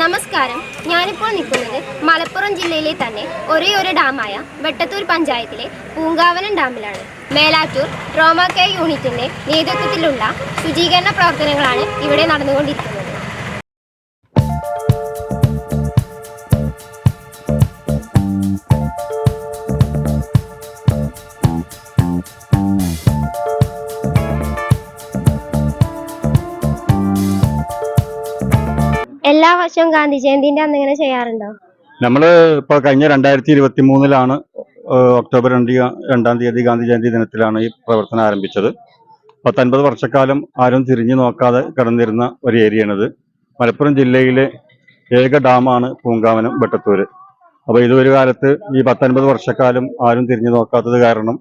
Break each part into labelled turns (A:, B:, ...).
A: നമസ്കാരം. ഞാനിപ്പോൾ നിൽക്കുന്നത് മലപ്പുറം ജില്ലയിലെ തന്നെ ഒരേ ഒരു ഡാമായ വെട്ടത്തൂർ പഞ്ചായത്തിലെ പൂങ്കാവനം ഡാമിലാണ്. മേലാറ്റൂർ ട്രോമ കെയർ യൂണിറ്റിന്റെ നേതൃത്വത്തിലുള്ള ശുചീകരണ പ്രവർത്തനങ്ങളാണ് ഇവിടെ നടന്നുകൊണ്ടിരിക്കുന്നത്. എല്ലാ വർഷവും ഗാന്ധി ജയന്തിന്റെ അന്ന് ഇങ്ങനെ ചെയ്യാറുണ്ടോ?
B: നമ്മൾ ഇപ്പൊ കഴിഞ്ഞ രണ്ടായിരത്തി ഇരുപത്തി മൂന്നിലാണ് ഒക്ടോബർ രണ്ട് രണ്ടാം തീയതി ഗാന്ധി ജയന്തി ദിനത്തിലാണ് ഈ പ്രവർത്തനം ആരംഭിച്ചത്. പത്തൊൻപത് വർഷക്കാലം ആരും തിരിഞ്ഞു നോക്കാതെ കിടന്നിരുന്ന ഒരു ഏരിയയാണിത്. മലപ്പുറം ജില്ലയിലെ ഏക ഡാമാണ് പൂങ്കാവനം വെട്ടത്തൂര്. അപ്പോൾ ഇതൊരു കാലത്ത് ഈ പത്തൊൻപത് വർഷക്കാലം ആരും തിരിഞ്ഞു നോക്കാത്തത് കാരണം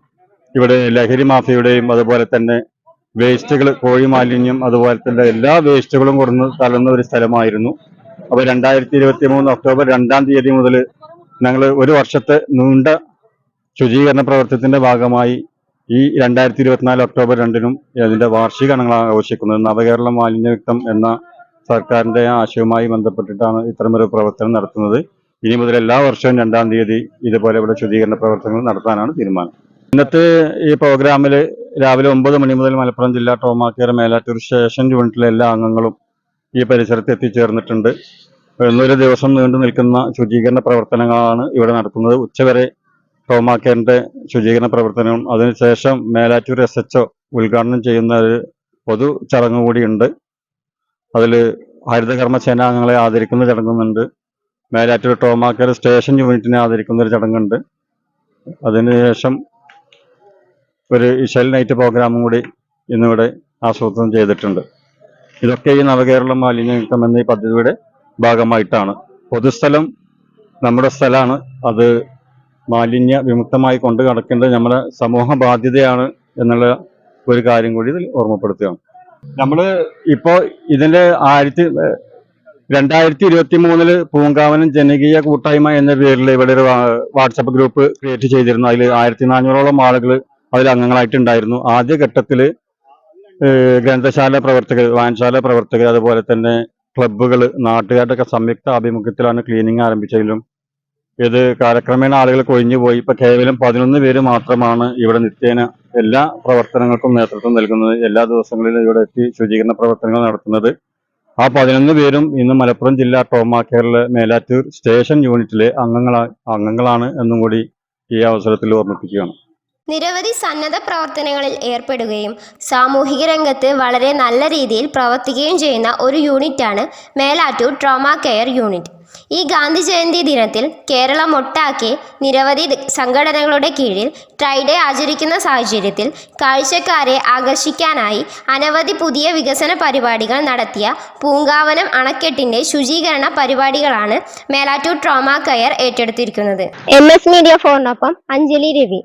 B: ഇവിടെ ലഹരി മാഫിയുടെയും അതുപോലെ തന്നെ വേസ്റ്റുകൾ കോഴി മാലിന്യം അതുപോലെ തന്നെ എല്ലാ വേസ്റ്റുകളും കൊടുന്ന് തള്ളുന്ന ഒരു സ്ഥലമായിരുന്നു. അപ്പോൾ രണ്ടായിരത്തി ഇരുപത്തി മൂന്ന് ഒക്ടോബർ രണ്ടാം തീയതി മുതൽ ഞങ്ങൾ ഒരു വർഷത്തെ നീണ്ട ശുചീകരണ പ്രവർത്തനത്തിന്റെ ഭാഗമായി ഈ രണ്ടായിരത്തി ഇരുപത്തിനാല് ഒക്ടോബർ രണ്ടിനും അതിന്റെ വാർഷിക ആഘോഷിക്കുന്നത്. നവകേരള മാലിന്യയുക്തം എന്ന സർക്കാരിന്റെ ആശയവുമായി ബന്ധപ്പെട്ടിട്ടാണ് ഇത്തരമൊരു പ്രവർത്തനം നടത്തുന്നത്. ഇനി മുതൽ എല്ലാ വർഷവും രണ്ടാം തീയതി ഇതുപോലെ ഇവിടെ ശുചീകരണ പ്രവർത്തനങ്ങൾ നടത്താനാണ് തീരുമാനം. ഇന്നത്തെ ഈ പ്രോഗ്രാമിൽ രാവിലെ ഒമ്പത് മണി മുതൽ മലപ്പുറം ജില്ലാ ട്രോമാ കെയർ മേലാറ്റൂർ സ്റ്റേഷൻ യൂണിറ്റിലെ എല്ലാ അംഗങ്ങളും ഈ പരിസരത്ത് എത്തിച്ചേർന്നിട്ടുണ്ട്. ഇന്നൊരു ദിവസം നീണ്ടു നിൽക്കുന്ന ശുചീകരണ പ്രവർത്തനങ്ങളാണ് ഇവിടെ നടത്തുന്നത്. ഉച്ചവരെ ടോമാക്കേറിന്റെ ശുചീകരണ പ്രവർത്തനവും അതിനുശേഷം മേലാറ്റൂർ എസ് എച്ച് ഉദ്ഘാടനം ചെയ്യുന്ന ഒരു പൊതു ചടങ്ങ് കൂടിയുണ്ട് അതിൽ ഹരിതകർമ്മസേന അംഗങ്ങളെ ആദരിക്കുന്ന ചടങ്ങുന്നുണ്ട് മേലാറ്റൂർ ടോമാക്കേർ സ്റ്റേഷൻ യൂണിറ്റിനെ ആദരിക്കുന്ന ഒരു ചടങ്ങുണ്ട്. അതിനുശേഷം ഒരു ഇഷൽ നൈറ്റ് പ്രോഗ്രാമും കൂടി ഇന്നിവിടെ ആസൂത്രണം ചെയ്തിട്ടുണ്ട്. ഇതൊക്കെ ഈ നവകേരള മാലിന്യ നീക്കം എന്ന ഈ പദ്ധതിയുടെ ഭാഗമായിട്ടാണ്. പൊതുസ്ഥലം നമ്മുടെ സ്ഥലമാണ്. അത് മാലിന്യ വിമുക്തമായി കൊണ്ടു നടക്കേണ്ടത് നമ്മുടെ സമൂഹ ബാധ്യതയാണ് എന്നുള്ള ഒരു കാര്യം കൂടി ഇതിൽ ഓർമ്മപ്പെടുത്തുകയാണ്. നമ്മൾ ഇപ്പോൾ ഇതിന്റെ ആയിരത്തി രണ്ടായിരത്തി ഇരുപത്തി മൂന്നിൽ പൂങ്കാവനം ജനകീയ കൂട്ടായ്മ എന്ന പേരിൽ ഇവിടെ ഒരു വാട്സപ്പ് ഗ്രൂപ്പ് ക്രിയേറ്റ് ചെയ്തിരുന്നു. അതിൽ ആയിരത്തി നാനൂറോളം ആളുകൾ അതിൽ അംഗങ്ങളായിട്ടുണ്ടായിരുന്നു. ആദ്യഘട്ടത്തിൽ ഗ്രന്ഥശാല പ്രവർത്തകർ വായനശാല പ്രവർത്തകർ അതുപോലെ തന്നെ ക്ലബ്ബുകൾ നാട്ടുകാരുടെ സംയുക്ത ആഭിമുഖ്യത്തിലാണ് ക്ലീനിങ് ആരംഭിച്ചെങ്കിലും ഇത് കാലക്രമേണ ആളുകൾ കൊഴിഞ്ഞുപോയി ഇപ്പൊ കേവലം പതിനൊന്ന് പേര് മാത്രമാണ് ഇവിടെ നിത്യേന എല്ലാ പ്രവർത്തനങ്ങൾക്കും നേതൃത്വം നൽകുന്നത്. എല്ലാ ദിവസങ്ങളിലും ഇവിടെ എത്തി ശുചീകരണ പ്രവർത്തനങ്ങൾ നടത്തുന്നത്. ആ പതിനൊന്ന് പേരും ഇന്ന് മലപ്പുറം ജില്ലാ ടോമാക്കേറിലെ മേലാറ്റൂർ സ്റ്റേഷൻ യൂണിറ്റിലെ അംഗങ്ങളാ അംഗങ്ങളാണ് എന്നും കൂടി ഈ അവസരത്തിൽ ഓർമ്മിപ്പിക്കുകയാണ്.
A: നിരവധി സന്നദ്ധ പ്രവർത്തനങ്ങളിൽ ഏർപ്പെടുകയും സാമൂഹിക രംഗത്ത് വളരെ നല്ല രീതിയിൽ പ്രവർത്തിക്കുകയും ചെയ്യുന്ന ഒരു യൂണിറ്റാണ് മേലാറ്റൂർ ട്രോമ കെയർ യൂണിറ്റ്. ഈ ഗാന്ധി ജയന്തി ദിനത്തിൽ കേരളം ഒട്ടാക്കി നിരവധി സംഘടനകളുടെ കീഴിൽ ട്രൈഡേ ആചരിക്കുന്ന സാഹചര്യത്തിൽ കാഴ്ചക്കാരെ ആകർഷിക്കാനായി അനവധി പുതിയ വികസന പരിപാടികൾ നടത്തിയ പൂങ്കാവനം അണക്കെട്ടിന്റെ ശുചീകരണ പരിപാടികളാണ് മേലാറ്റൂർ ട്രോമ കെയർ ഏറ്റെടുത്തിരിക്കുന്നത്. എം എസ് മീഡിയ ഫോറിനൊപ്പം അഞ്ജലി രവി